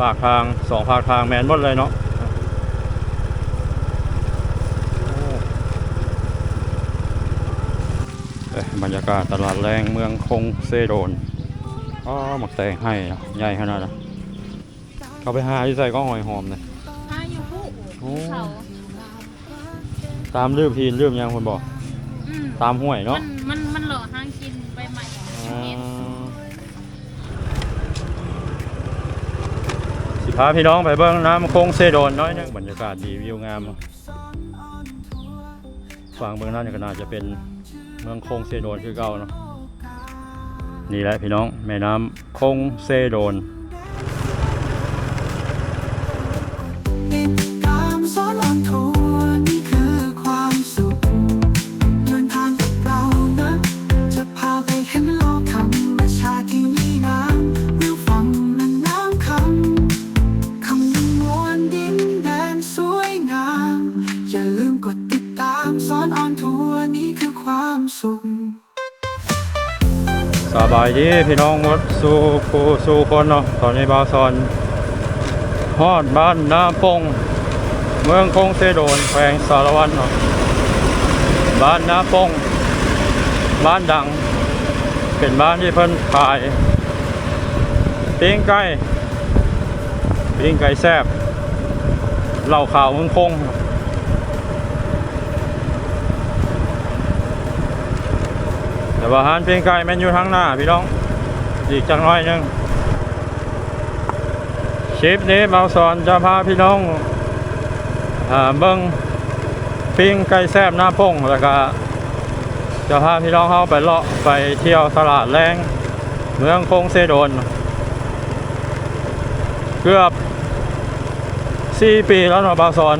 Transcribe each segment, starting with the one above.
ปากทางสองปากทางแมนหมดเลยเนาะโอ้เอ้ยบรรยากาศตลาดแรงเมืองคงเซโดนอ๋อหมักแตงให้นะใหญ่ขนาดนั้นเขาไปหาที่ใส่ก็หอยหอมเลยถ้าอยู่ผู้โอ้เขาตามลืมพีนลืมยังคนบอกอืมตามห้วยเนาะ พาพี่น้องไปเบิ้งน้ำโค้งเซโดนน้อยนึงบรรยากาศดีวิวงามฝั่งเมืองนั้นก็น่าจะเป็นเมืองโค้งเซโดนคือเก่าเนาะนี่แหละพี่น้องแม่น้ำโค้งเซโดน นทัวร์นี่คือความสุข สบายดีพี่น้องหมดสู่ผู้สู่คนเนาะตอนนี้บาวซอนฮอดบ้านนาปง เมืองโค้งเซโดนแขวงสารวันเนาะบ้านนาปง บ้านดัง เป็นบ้านที่เพิ่นขายปิ้งไก่ปิ้งไก่แซ่บเหล่าข่าวเมืองคง แต่ว่าอาหารเพียงไก่แมนอยู่ทางหน้าพี่น้อง อีกจังน้อยหนึงคลิปนี้เบาสอนจะพาพี่น้องอเบิ้งปิ้งไก่แซบหน้าพงแล้วก็จะพาพี่น้องเข้าไปเลาะไปเที่ยวตลาดแรงเมืองคงเซโดน เกือบสี่ปีแล้วเนาะบาสอน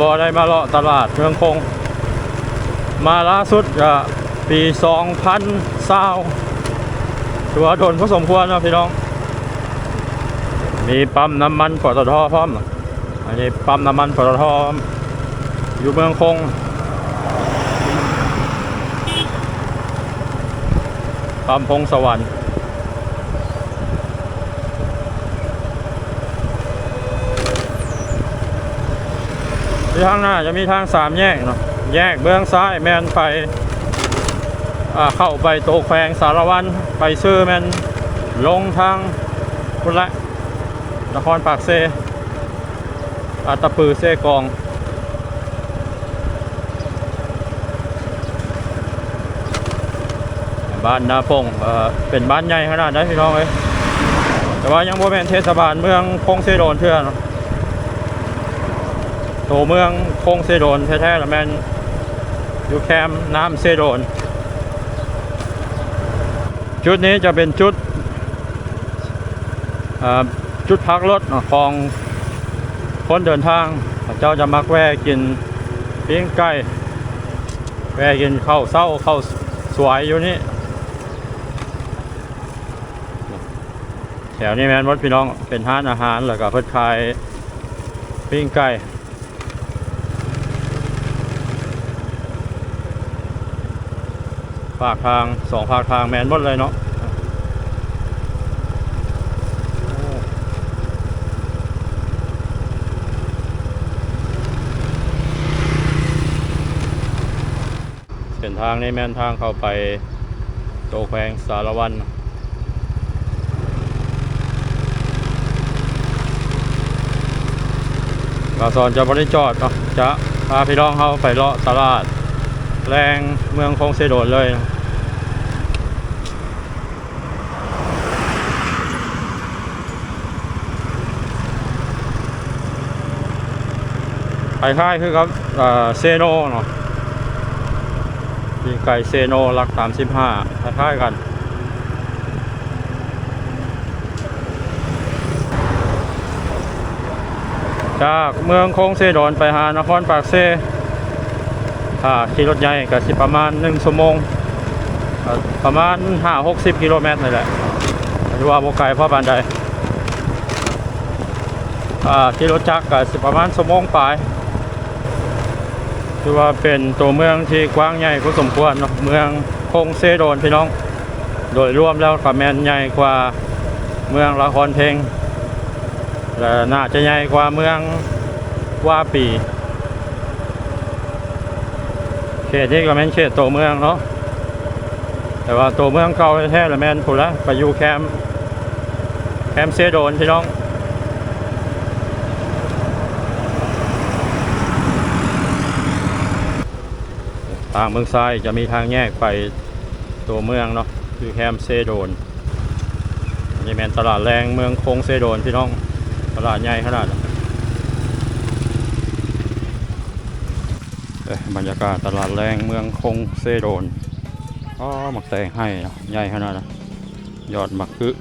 บ่ได้มาเลาะตลาดเมืองคง มาล่าสุดก็ ปี2020ถือว่าโดนพอสมควรนะพี่น้อง มีปั๊มน้ำมันปตทพร้อม อันนี้ปั๊มน้ำมันปตทอยู่เมืองคงปั๊มพงสวรรค์ที่ข้างหน้าจะมีทางสามแยกเนาะแยกเบื้องซ้ายแมนไป เข้าไปโตแควงสารวันไปซื้อแมนลงทางพุนละนครปากเซอาตะปือเซกองบ้านนาพงเอ่อเป็นบ้านใหญ่ขนาดนั้นพี่น้องเอ้ยแต่ว่ายังบ่แม่นเทศบาลเมืองคงเซโดนเทื่อนโตเมืองคงเซโดนแท้ๆแล้วแมนอยู่แคมน้ำเซโดน จุดนี้จะเป็นจุดอ่าจุดพักรถของคนเดินทาง เจ้าจะมักแวะกินปิ้งไก่แวะกินข้าวเศร้าข้าวสวยอยู่นี่แถวนี้แมนวัดพี่น้องเป็นห้านอาหารแล้วก็เพิ่นขายปิ้งไก่ ปากทางสองปากทางแมนหมดเลยเนาะเส้นทางนี้แมนทางเข้าไปโตแควงสารวันกาสอนจะบริจอดเนาะจะพาพี่น้องเขาไปเลาะตลาด แรงเมืองคงเซโดนเลยนะ คล้ายๆคือครับเซโนเนาะปีไก่เซโนรักสามสิบห้าคล้ายๆกันจากเมืองโคงเซโดนไปหานครปากเซถ้าขี่รถใหญ่ก็สิประมาณ1ชั่วโมง ประมาณ5 60กิโลเมตรนี่แหละถือว่าบ่ไกลพราะปานใดอ่าขี่รถจักรก็สิประมาณชั่วโมงปลาย ถือว่าเป็นตัวเมืองที่กว้างใหญ่พอสมควรเนาะเมืองคงเซโดนพี่น้อง โดยรวมแล้วก็แมนใหญ่กว่าเมืองละครเพลงและน่าจะใหญ่กว่าเมืองว่าปีเขตนี้ก็แมนเขตตัวเมืองเนาะแต่ว่าตัวเมืองเก่าแท้ๆละแมนพุ่นละไปอยู่แคมป์แคมป์เซโดนพี่น้อง ทางเมืองซ้ายจะมีทางแยกไปตัวเมืองเนาะคือแคมเซโดนนี่แมนตลาดแรงเมืองคงเซโดนพี่น้องตลาดใหญ่ขนาดเอ้ยบรรยากาศตลาดแรงเมืองคงเซโดนอ๋อหมักแตงให้ใหญ่ขนาดนั้นยอดหมักคือ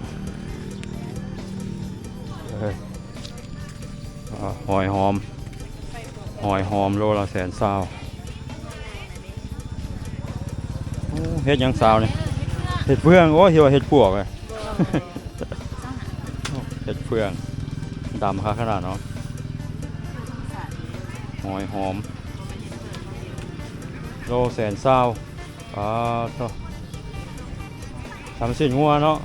อ้หอยหอม หอยหอมโลละแสนซาวโเฮ็ดหยังสาวนี่เฮ็ดเฟืองโอ้เหี่ยวาเฮ็ดปวกเลยเฮ็ดเฟืองดำคักขนาดเนาะหอยหอมโลแสนเศร้าอ้าวโธ่ทำสินงัวเนาะ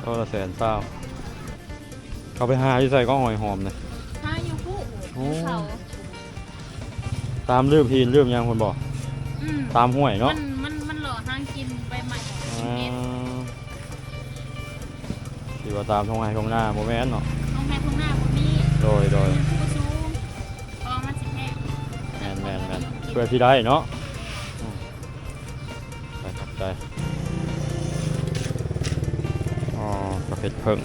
โลละแสนเศร้าเขาไปหาที่ใส่ก็หอยหอมเนี่ยหาอยู่ผู้โอ้เขาตามลืมพีนลืมหยังคนบอก อืมตามห้วยเนาะมันมันมันหล่อห้างกินใบใหม่อ่าที่ว่าตามทงไห้ทงหน้าโมแมนเนาะต้องให้พวกหน้าพวกนี้โดยโดยผู้สูงพอมันสิแพงแมนแมนแมนเพื่อที่ได้เนาะอืมไปขอบใจอ๋อกระเพชรเพิ่ง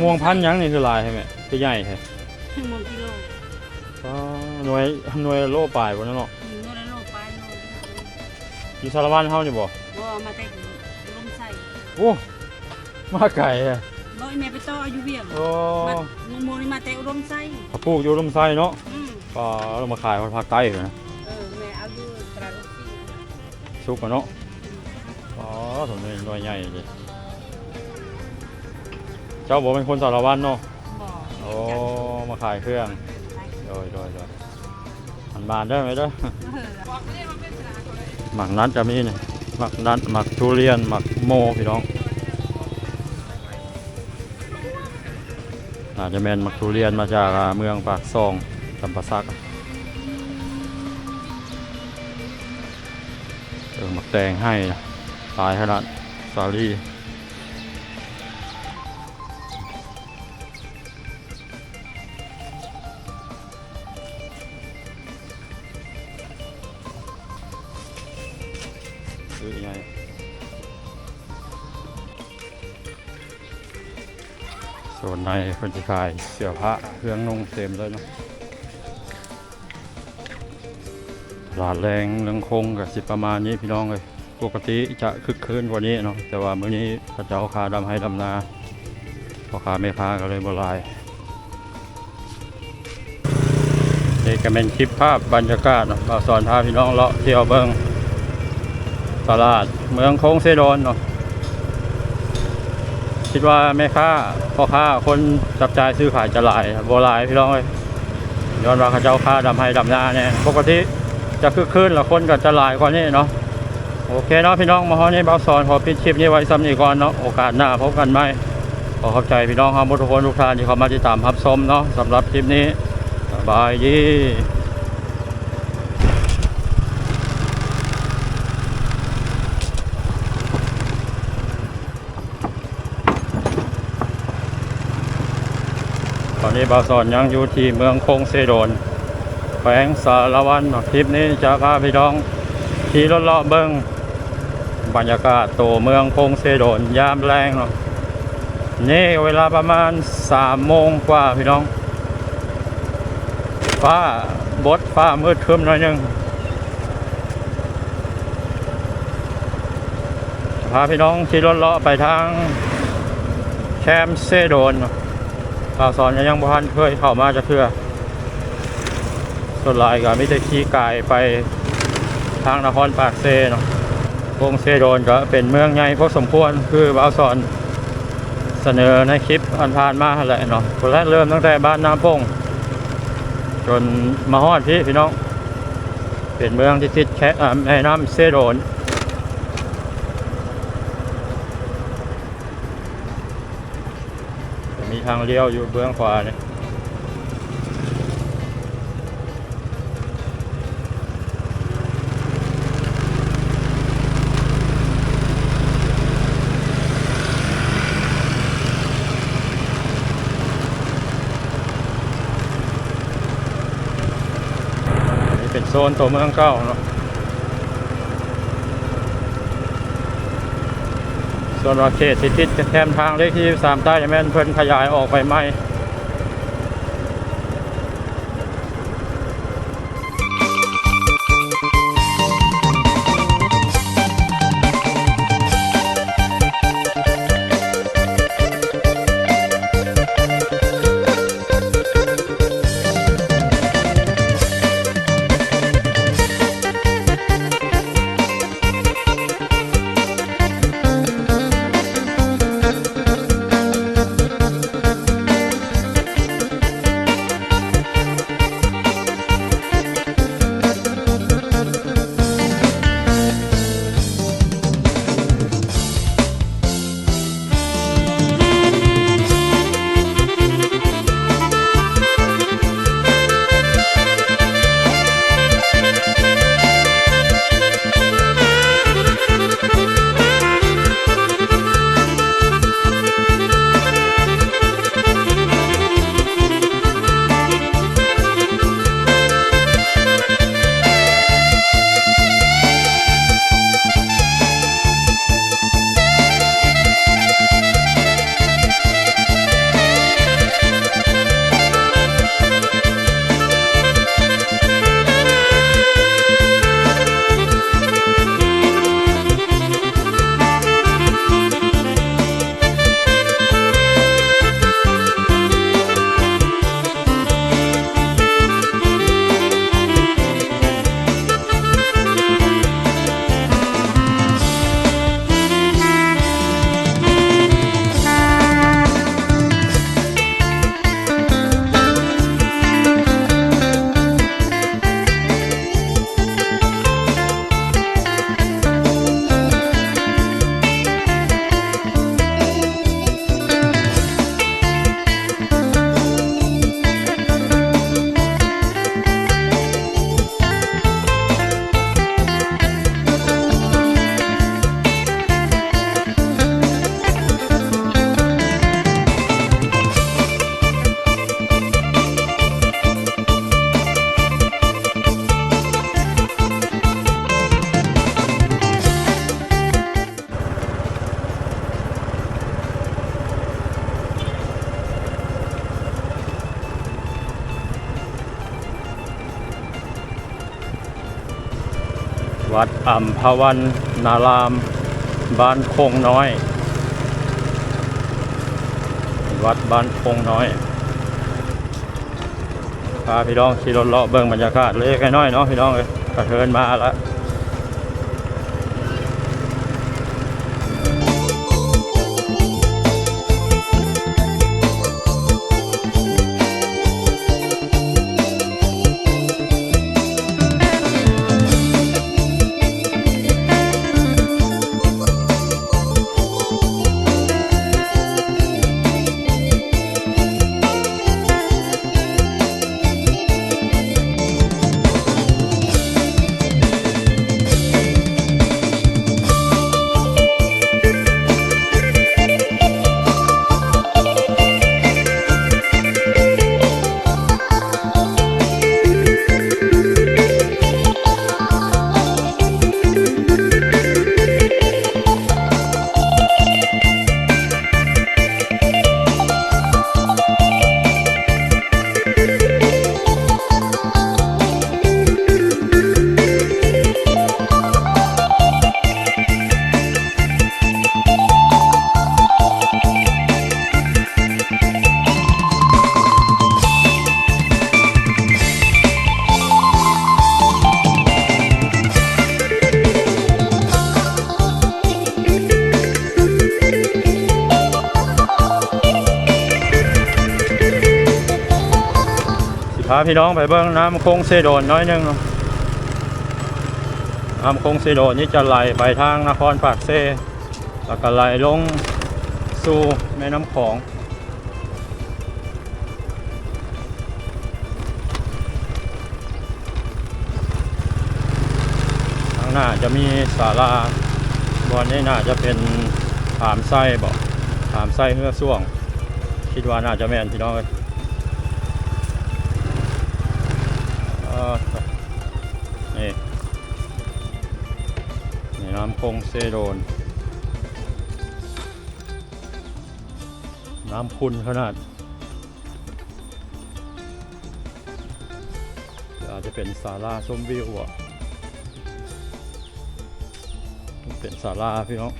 มักม่วงพันธุ์หยังนี่คือลายใช่ไหมคือใหญ่ใช่ถึงโมงกิโลอ๋อหน่วยหน่วยโลปลายบนนั้นเนาะหนึ่งโลละโลไปโลอยู่สารวันเฮานี่บ่บ่มาแต่ลมใส่โอ้มาไก่อะบ่อีแม่ไปต่ออายุเวียงโอ้บัดมงโมนี่มาแต่อุดมใส่เขาปลูกอยู่ลำไส้เนาะอืมก็เรามาขายคนภาคใต้เลยนะเออแม่เอาอยู่ตราดอกซี่ซุกกันเนาะอ๋อถนนหน่วยใหญ่เลย เจ้าบอกเป็นคนสารวันเนาะบ่โอ้มาขายเครื่องโดยโดยโดยมันบานได้ไหมเด้อเออหมักนัดจะมีนี่หมักนัดหมักทุเรียนหมักโมพี่น้องอาจจะเป็นหมักทุเรียนมาจากอ่าเมืองปากซองจำปาสักเออหมักแตงให้นะตายขนาดสาลี่ ในคนจะขายเสื้อผ้าเครื่องนุ่งเต็มเลยเนาะตลาดแรงเรืองคงกับสิประมาณนี้พี่น้องเลยปกติจะคึกคืนกว่านี้เนาะแต่ว่ามื้อนี้พระเจ้าคาดำให้ดำนาพ่อค้าแม่ค้าก็เลยบลายนี่ก็เป็นคลิปภาพบรรยากาศเนาะเราสอนพาพี่น้องเลาะเที่ยวเบิ้งตลาดเมืองโค้งเซโดนเนาะ คิดว่าแม่ค้าพ่อค้าคนจับจ่ายซื้อขายจะหลายบ่หลายพี่น้องเลยย้อนว่าเขาเจ้าค้าดำให้ดำนาเนี่ยปกติจะคึกคืนแล้วคนก็จะหลายกว่านี้เนาะโอเคเนาะพี่น้องมาฮอนี่เบาสอนขอปิดคลิปนี้ไว้ซ้ำนี้ก่อนเนาะโอกาสหน้าพบกันไหมขอขอบใจพี่น้องครับทุกคนทุกท่านที่เข้ามาติดตามรับชมเนาะสำหรับคลิปนี้สบายดีตอนนี้เบาสอนยังอยู่ที่เมืองคงเซโดนแขวงสารวันคลิปนี้จะพาพี่น้องขี่รถเลาะเบิ้งบรรยากาศโตเมืองพงเซโดนยามแรงเนาะนี่เวลาประมาณสามโมงกว่าพี่น้องฟ้าบดฟ้ามืดครึ้มหน่อยนึงพาพี่น้องขี่รถเลาะไปทางแคมเซโดนเนาะ ข่าวสอนยังบ่ทันเคยเข้ามาจะเพื่อส่วนหลายก็ไม่ได้ขี่กายไปทางนครปากเซเนาะวงเซโดนก็เป็นเมืองใหญ่พอสมควรคือบ่าวสอนเสนอในคลิปอันผ่านมาแหละเนาะคนแรกเริ่มตั้งแต่บ้านน้ำโป่งจนมาฮอดพี่พี่น้อง เป็นเมืองที่ติดแค่แม่น้ำเซโดน มีทางเลี้ยวอยู่เบื้องขวาเนี่ยนี่เป็นโซนตัวเมืองเก่าเนาะ ส่วนเขตที่ติดแคมทางเลขที่สามใต้แม่นเพิ่นขยายออกไปไหม วัดอัมพวันนาราม บ้านคงน้อย วัดบ้านคงน้อยพาพี่น้องขี่รถเลาะเบิ่งบรรยากาศเล็กน้อยเนาะพี่น้องเลยกระเทินมาละ พาพี่น้องไปเบิ่งน้ำคงเซโดนน้อยหนึงน้ำคงเซโดนนี่จะไหลไปทางนครปากเซแล้วก็ไหลลงสู่แม่น้ำของข้างหน้าจะมีศาลาบอนนี้น่าจะเป็นถามไส้บอกถามไส้เมื่อส่วง คิดว่าน่าจะแม่นพี่น้องเลยเอ่อ นี่นี่น้ำคงเซโดน น้ำพุนขนาด อาจจะเป็นศาลาชมวิวอะเป็นศาลาพี่น้อง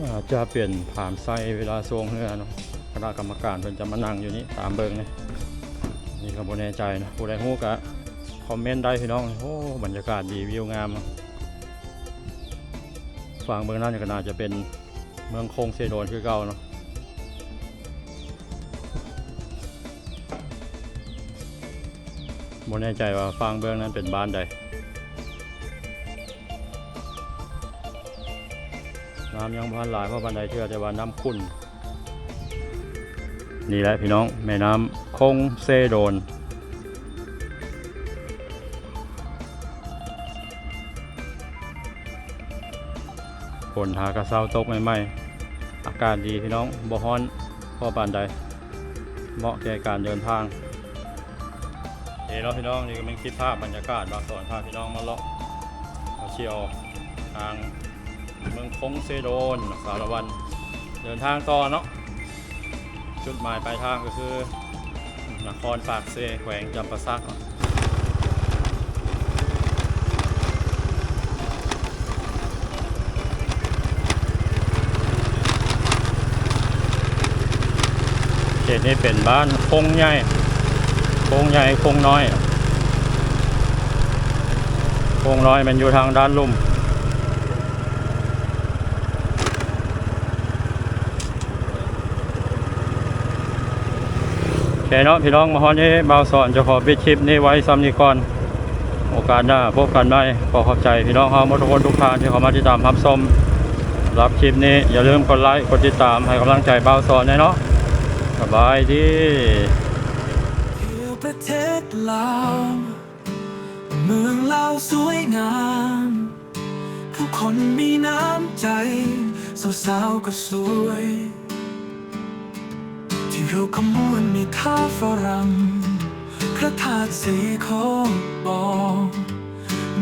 น่าจะเปลี่ยนผ่านไส้เวลาทรงเรือเนาะ ณะกรรมการเพิ่นจะมานั่งอยู่นี่ตามเบิงนี่นี่ก็บ่แน่ใจนะผู้ใดฮู้ก็คอมเมนต์ได้พี่น้องโอ้บรรยากาศดีวิวงามฝั่งเมืองนั้นก็น่าจะเป็นเมืองคงเซโดนคือเก่าเนาะบ่แน่ใจว่าฝั่งเมืองนั้นเป็นบ้านใด น้ำยังพันหลายเพราะบันไดเชื่อแต่ว่าน้ำขุ่น นี่แหละพี่น้องแม่น้ำคงเซโดน ฝนหากระเซ้าตกใหม่ๆ อากาศดีพี่น้องบ่ฮ้อนพอปานใด เหมาะแก่การเดินทางเฮ้ยเราะพี่น้องนี่ก็เป็นคลิปภาพบรรยากาศบางส่วนพาพี่น้องมาเลาะมาเที่ยวทางเมืองคงเซโดนสารวันเดินทางต่อเนาะ จุดหมายปลายทางก็คือนครปากเซแขวงจำปาสักเนาะเขตนี้เป็นบ้านคงใหญ่คงใหญ่คงน้อยคงน้อยมันอยู่ทางด้านลุ่ม เคเนาะพี่น้องมาฮอนนี้บ่าวสอนจะขอปิดคลิปนี้ไว้ซ้ำนี้ก่อน โอกาสหน้าพบกันได้ขอขอบใจพี่น้องเขาทุกคนทุกท่านที่เข้ามาติดตามรับชมรับคลิปนี้อย่าลืมกดไลค์กดติดตามให้กำลังใจบ่าวสอนน่อยเนาะสบายดีประเทศลาวเมืองลาวสวยงาม ผู้คนมีน้ำใจสาวๆก็สวย รูขมวนมีท่าฝรั่งพระธาตุสีโคงบอง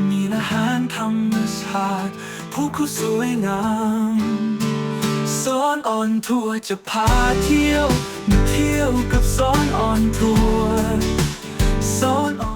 มีอาหารธรรมชาติผู้คู่สวยงามสอนออนทัวร์จะพาเที่ยวมาเที่ยวกับสอนออนทัวร์สอนออน